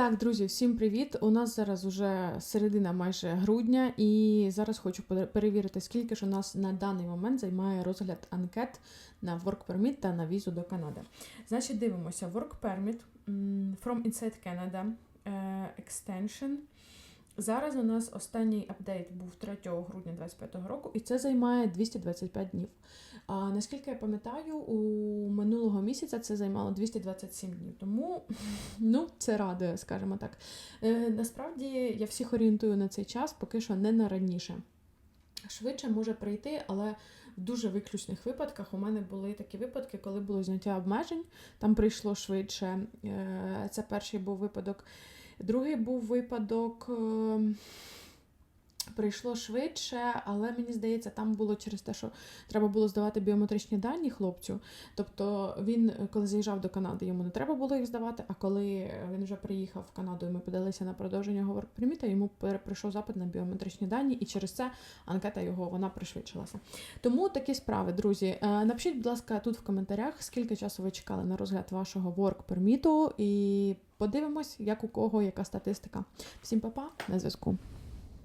Так, друзі, всім привіт! У нас зараз уже середина майже грудня, і зараз хочу перевірити, скільки ж у нас на даний момент займає розгляд анкет на Work Permit та на візу до Канади. Значить, дивимося: Work Permit from Inside Canada е, Extension. Зараз у нас останній апдейт був 3 грудня 2025 року, і це займає 225 днів. А наскільки я пам'ятаю, у минулого місяця це займало 227 днів. Тому ну, це радує, скажімо так. Е, насправді я всіх орієнтую на цей час, поки що не на раніше. Швидше може прийти, але в дуже виключних випадках у мене були такі випадки, коли було зняття обмежень. Там прийшло швидше. Е, Це перший був випадок. Другий був випадок. Прийшло швидше, але мені здається, там було через те, що треба було здавати біометричні дані хлопцю. Тобто він, коли заїжджав до Канади, йому не треба було їх здавати. А коли він вже приїхав в Канаду, і ми подалися на продовження говор приміта, йому прийшов запит на біометричні дані, і через це анкета його вона пришвидшилася. Тому такі справи, друзі. Е, Напишіть, будь ласка, тут в коментарях, скільки часу ви чекали на розгляд вашого work перміту, і подивимось, як у кого яка статистика. Всім па-па, на зв'язку.